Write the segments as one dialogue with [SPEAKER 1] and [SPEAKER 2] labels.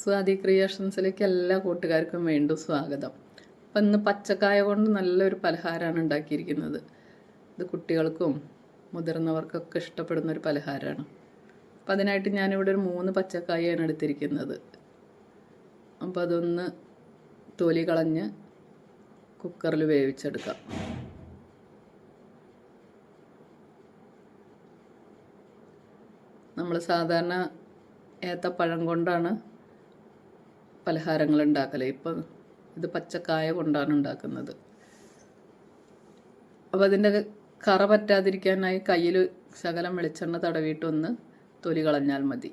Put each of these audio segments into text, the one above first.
[SPEAKER 1] സ്വാതി ക്രിയേഷൻസിലേക്ക് എല്ലാ കൂട്ടുകാർക്കും വീണ്ടും സ്വാഗതം. അപ്പം ഇന്ന് പച്ചക്കായ കൊണ്ട് നല്ലൊരു പലഹാരമാണ് ഉണ്ടാക്കിയിരിക്കുന്നത്. ഇത് കുട്ടികൾക്കും മുതിർന്നവർക്കൊക്കെ ഇഷ്ടപ്പെടുന്ന ഒരു പലഹാരമാണ് അപ്പം അതിനായിട്ട് ഞാനിവിടെ ഒരു മൂന്ന് പച്ചക്കായാണ് എടുത്തിരിക്കുന്നത്. അപ്പം അതൊന്ന് തൊലി കളഞ്ഞ് കുക്കറിൽ വേവിച്ചെടുക്കാം. നമ്മൾ സാധാരണ ഏത്തപ്പഴം കൊണ്ടാണ് പലഹാരങ്ങൾ ഉണ്ടാക്കൽ ഇപ്പം ഇത് പച്ചക്കായ കൊണ്ടാണ് ഉണ്ടാക്കുന്നത്. അപ്പോൾ അതിന്റെ കറ പറ്റാതിരിക്കാനായി കയ്യിൽ ശകലം വെളിച്ചെണ്ണ തടവിയിട്ടൊന്ന് തൊലി കളഞ്ഞാൽ മതി.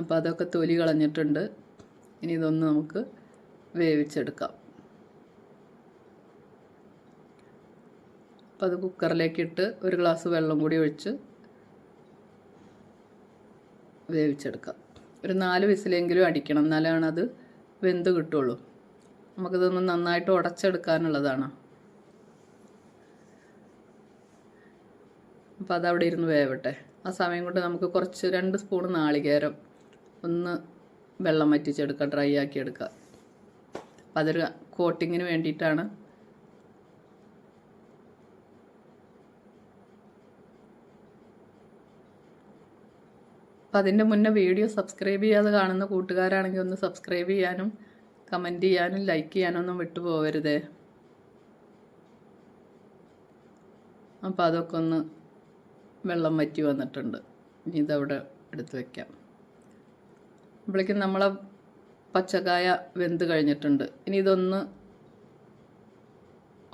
[SPEAKER 1] അപ്പോൾ അതൊക്കെ തൊലി കളഞ്ഞിട്ടുണ്ട്. ഇനി ഇതൊന്ന് നമുക്ക് വേവിച്ചെടുക്കാം. അത് കുക്കറിലേക്ക് ഇട്ട് ഒരു ഗ്ലാസ് വെള്ളം കൂടി ഒഴിച്ച് വേവിച്ചെടുക്കാം. ഒരു നാല് വിസിലെങ്കിലും അടിക്കണം. എന്നാലാണ് അത് വെന്ത് കിട്ടുള്ളൂ. നമുക്കിതൊന്ന് നന്നായിട്ട് ഉടച്ചെടുക്കാനുള്ളതാണ്. അപ്പോൾ അതവിടെ ഇരുന്ന് വേവട്ടെ. ആ സമയം കൊണ്ട് നമുക്ക് കുറച്ച് രണ്ട് സ്പൂൺ നാളികേരം ഒന്ന് വെള്ളം വറ്റിച്ചെടുക്കുക ഡ്രൈ ആക്കി എടുക്കുക അതൊരു കോട്ടിങ്ങിന് വേണ്ടിയിട്ടാണ് അപ്പം അതിന്റെ മുന്നേ വീഡിയോ സബ്സ്ക്രൈബ് ചെയ്യാതെ കാണുന്ന കൂട്ടുകാരാണെങ്കിൽ ഒന്ന് സബ്സ്ക്രൈബ് ചെയ്യാനും കമന്റ് ചെയ്യാനും ലൈക്ക് ചെയ്യാനും ഒന്നും വിട്ടുപോകരുതേ അപ്പോൾ അതൊക്കെ ഒന്ന് വെള്ളം വറ്റി വന്നിട്ടുണ്ട്. ഇനി ഇതവിടെ എടുത്ത് വയ്ക്കാം അപ്പോഴേക്കും നമ്മളെ പച്ചക്കായ വെന്ത് കഴിഞ്ഞിട്ടുണ്ട്. ഇനി ഇതൊന്ന്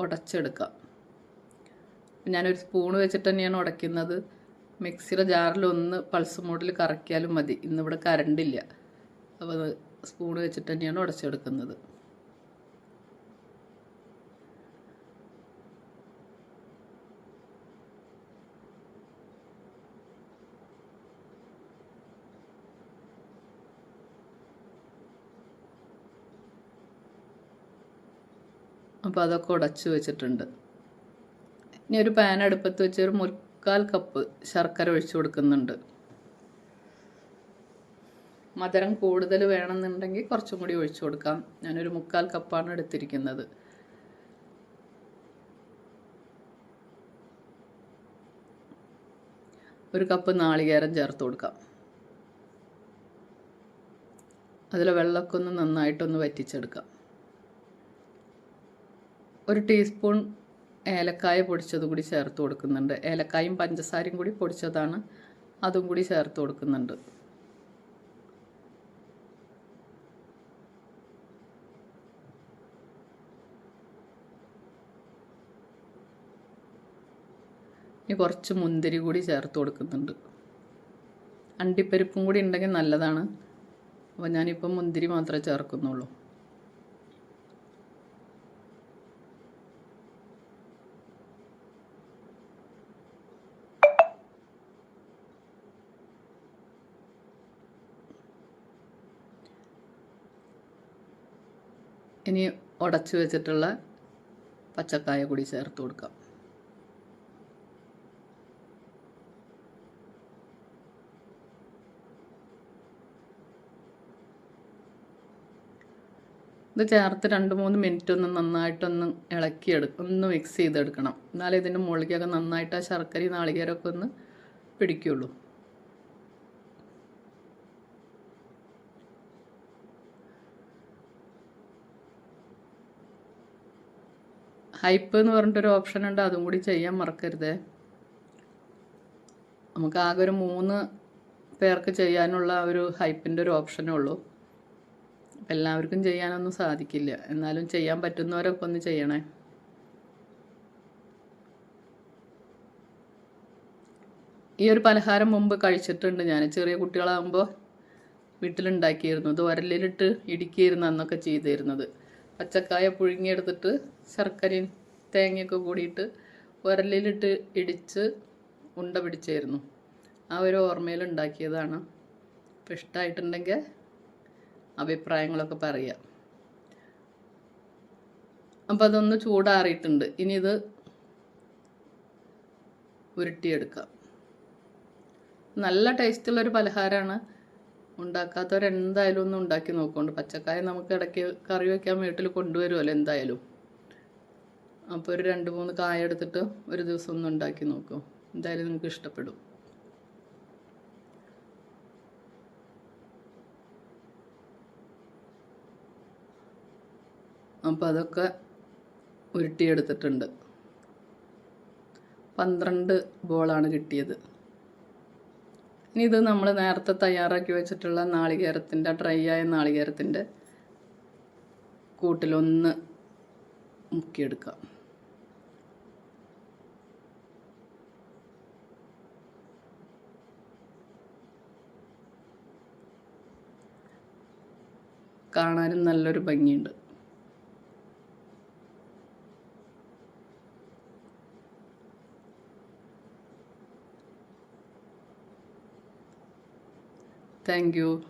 [SPEAKER 1] ഉടച്ചെടുക്കാം. ഞാനൊരു സ്പൂൺ വെച്ചിട്ട് തന്നെയാണ് ഉടയ്ക്കുന്നത്. മിക്സിയുടെ ജാറിൽ ഒന്ന് പൾസ് മോഡിൽ കറക്കിയാലും മതി. ഇന്നിവിടെ കറണ്ടില്ല അപ്പോൾ അത് സ്പൂൺ വെച്ചിട്ട് തന്നെയാണ് ഉടച്ചെടുക്കുന്നത്. അപ്പോൾ അതൊക്കെ ഉടച്ചു വെച്ചിട്ടുണ്ട്. ഇനി ഒരു പാൻ അടുപ്പത്ത് വെച്ച് ഒരു മുക്കാൽ കപ്പ് ശർക്കര ഒഴിച്ചു കൊടുക്കുന്നുണ്ട്. മധുരം കൂടുതൽ വേണമെന്നുണ്ടെങ്കിൽ കുറച്ചും കൂടി ഒഴിച്ചു കൊടുക്കാം. ഞാനൊരു മുക്കാൽ കപ്പാണ് എടുത്തിരിക്കുന്നത്. ഒരു കപ്പ് നാളികേരം ചേർത്ത് കൊടുക്കാം. അതിലെ വെള്ളമൊക്കെ ഒന്ന് നന്നായിട്ടൊന്ന് വറ്റിച്ചെടുക്കാം. ഒരു ടീസ്പൂൺ ഏലക്കായ പൊടിച്ചത് കൂടി ചേർത്ത് കൊടുക്കുന്നുണ്ട്. ഏലക്കായും പഞ്ചസാരയും കൂടി പൊടിച്ചതാണ്. അതും കൂടി ചേർത്ത് കൊടുക്കുന്നുണ്ട്. ഇനി കുറച്ച് മുന്തിരി കൂടി ചേർത്ത് കൊടുക്കുന്നുണ്ട്. അണ്ടിപ്പരിപ്പും കൂടി ഉണ്ടെങ്കിൽ നല്ലതാണ്. അപ്പോൾ ഞാനിപ്പം മുന്തിരി മാത്രമേ ചേർക്കുന്നുള്ളൂ. ഇനി ഉടച്ചു വെച്ചിട്ടുള്ള പച്ചക്കായ കൂടി ചേർത്ത് കൊടുക്കാം. ഇത് ചേർത്ത് രണ്ട് മൂന്ന് മിനിറ്റ് ഒന്ന് നന്നായിട്ടൊന്ന് ഇളക്കിയെടുക്കും ഒന്ന് മിക്സ് ചെയ്തെടുക്കണം. എന്നാലേ ഇതിന്റെ മുകളിലേക്കൊക്കെ നന്നായിട്ട് ആ ശർക്കരയും നാളികേരമൊക്കെ ഒന്ന് പിടിക്കുള്ളൂ. ഹൈപ്പ് എന്ന് പറഞ്ഞിട്ടൊരു ഓപ്ഷൻ ഉണ്ട്. അതും കൂടി ചെയ്യാൻ മറക്കരുത്. നമുക്ക് ആകെ ഒരു മൂന്ന് പേർക്ക് ചെയ്യാനുള്ള ഒരു ഹൈപ്പിന്റെ ഒരു ഓപ്ഷനേ ഉള്ളൂ. എല്ലാവർക്കും ചെയ്യാനൊന്നും സാധിക്കില്ല. എന്നാലും ചെയ്യാൻ പറ്റുന്നവരൊക്കെ ഒന്ന് ചെയ്യണേ. ഈ ഒരു പലഹാരം മുമ്പ് കഴിച്ചിട്ടുണ്ട്. ഞാൻ ചെറിയ കുട്ടികളാകുമ്പോൾ വീട്ടിലുണ്ടാക്കിയിരുന്നു. അത് ഉരലിലിട്ട് ഇടിക്കിയിരുന്നു അന്നൊക്കെ ചെയ്തിരുന്നത്. പച്ചക്കായ പുഴുങ്ങിയെടുത്തിട്ട് ശർക്കരയും തേങ്ങയൊക്കെ കൂടിയിട്ട് ഉരലിലിട്ട് ഇടിച്ച് ഉണ്ട പിടിച്ചായിരുന്നു. ആ ഒരു ഓർമ്മയിൽ ഉണ്ടാക്കിയതാണ്. അപ്പോൾ ഇഷ്ടമായിട്ടുണ്ടെങ്കിൽ അഭിപ്രായങ്ങളൊക്കെ പറയാം അപ്പോൾ അതൊന്ന് ചൂടാറിയിട്ടുണ്ട്. ഇനി ഇത് ഉരുട്ടിയെടുക്കാം. നല്ല ടേസ്റ്റുള്ളൊരു പലഹാരമാണ് ഉണ്ടാക്കാത്തവരെന്തായാലും ഒന്ന് ഉണ്ടാക്കി നോക്കുന്നുണ്ട് പച്ചക്കറി നമുക്ക് ഇടയ്ക്ക് കറി വയ്ക്കാൻ വീട്ടിൽ കൊണ്ടുവരുമല്ലോ എന്തായാലും. അപ്പോൾ ഒരു രണ്ട് മൂന്ന് കായ എടുത്തിട്ട് ഒരു ദിവസം ഒന്ന് ഉണ്ടാക്കി നോക്കൂ. എന്തായാലും നിങ്ങൾക്ക് ഇഷ്ടപ്പെടും. അപ്പോൾ അതൊക്കെ ഉരുട്ടിയെടുത്തിട്ടുണ്ട്. പന്ത്രണ്ട് ബോളാണ് കിട്ടിയത്. ഇനി ഇത് നമ്മൾ നേരത്തെ തയ്യാറാക്കി വെച്ചിട്ടുള്ള നാളികേരത്തിന്റെ ഡ്രൈ ആയ നാളികേരത്തിന്റെ കൂട്ടിലൊന്ന് മുക്കിയെടുക്കാം. കാണാനും നല്ലൊരു ഭംഗിയുണ്ട്. Thank you.